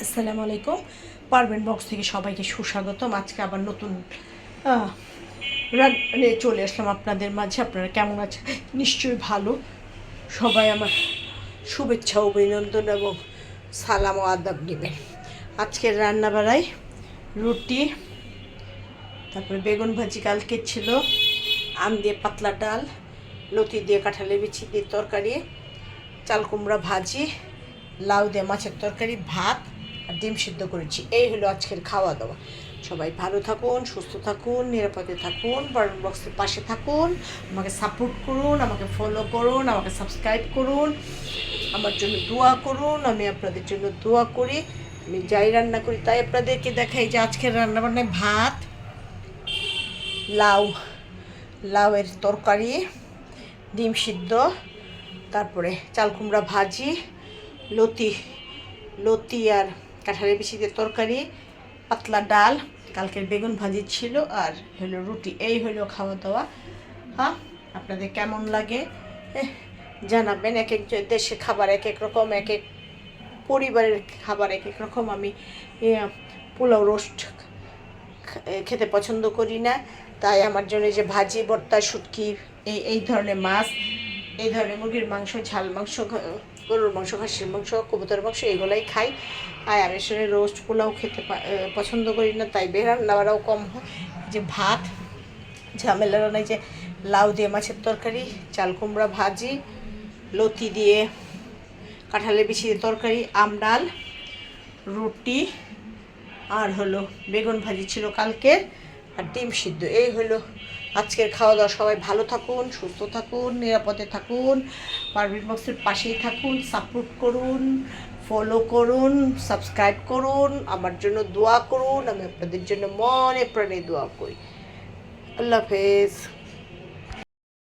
আসসালামু আলাইকুম। পারবেন বক্স থেকে সবাইকে সুস্বাগতম। আজকে আবার নতুন আহ, রান- নিয়ে চলে আসলাম আপনাদের মাঝে। আপনারা কেমন আছেন? নিশ্চয়ই ভালো। সবাই আমার শুভেচ্ছা অভিনন্দন এবং সালাম ও আদাব নেবেন। আজকের রান্না বাড়াই রুটি তারপরে বেগুন ভাজি কালকে ছিল আম দিয়ে পাতলা ডাল লতি দিয়ে কাঁঠালে বিচি দিয়ে তরকারি চাল কুমড়া ভাজি লাউ দিয়ে মাছের তরকারি ভাত আর ডিম সিদ্ধ করেছি। এই হলো আজকের খাওয়া দাওয়া। সবাই ভালো থাকুন, সুস্থ থাকুন, নিরাপদে থাকুন বার্ন বক্সের পাশে থাকুন, আমাকে সাপোর্ট করুন, আমাকে ফলো করুন, আমাকে সাবস্ক্রাইব করুন, আমার জন্য দোয়া করুন, আমি আপনাদের জন্য দোয়া করি। আমি যাই রান্না করি তাই আপনাদেরকে দেখাই যে আজকের রান্না বান্নায় ভাত, লাউ, লাউয়ের তরকারি, ডিম সিদ্ধ, তারপরে চাল কুমড়া ভাজি, লতি লতি আর কাঁঠালের বিচিতে তরকারি, পাতলা ডাল, কালকের বেগুন ভাজি ছিল আর হলো রুটি। এই হলো খাওয়া দাওয়া হ্যাঁ আপনাদের কেমন লাগে? জানাবেন এক এক দেশে খাবার এক এক রকম এক এক পরিবারের খাবার এক এক রকম। আমি পোলাও রোস্ট খেতে পছন্দ করি না। তাই আমার জন্য যে ভাজি, ভর্তা, শুটকি, এই এই ধরনের মাছ এই ধরনের মুরগির মাংস, ঝাল মাংস গরুর মাংস, খাসির মাংস কবুতর মাংস এগুলাই খাই। আর আমি আসলে রোস্ট পোলাও খেতে পছন্দ করি না, তাই রান্নাবাড়াও কম হয়। যে ভাত, ঝামেলা নাই যে লাউ দিয়ে মাছের তরকারি, চাল, কুমড়া ভাজি, লতি দিয়ে কাঁঠালের বিচি দিয়ে তরকারি, আম, ডাল, রুটি, আর হলো বেগুন ভাজি ছিল কালকে। আর ডিম সিদ্ধ। এই হলো আজকের খাওয়া দাওয়া সবাই ভালো থাকুন, সুস্থ থাকুন, নিরাপদে থাকুন, পারভিন বক্সের পাশেই থাকুন, সাপোর্ট করুন ফলো করুন সাবস্ক্রাইব করুন, আমার জন্য দোয়া করুন, আমি আপনাদের জন্য মনে প্রাণে দোয়া করি। আল্লাহ হাফেজ।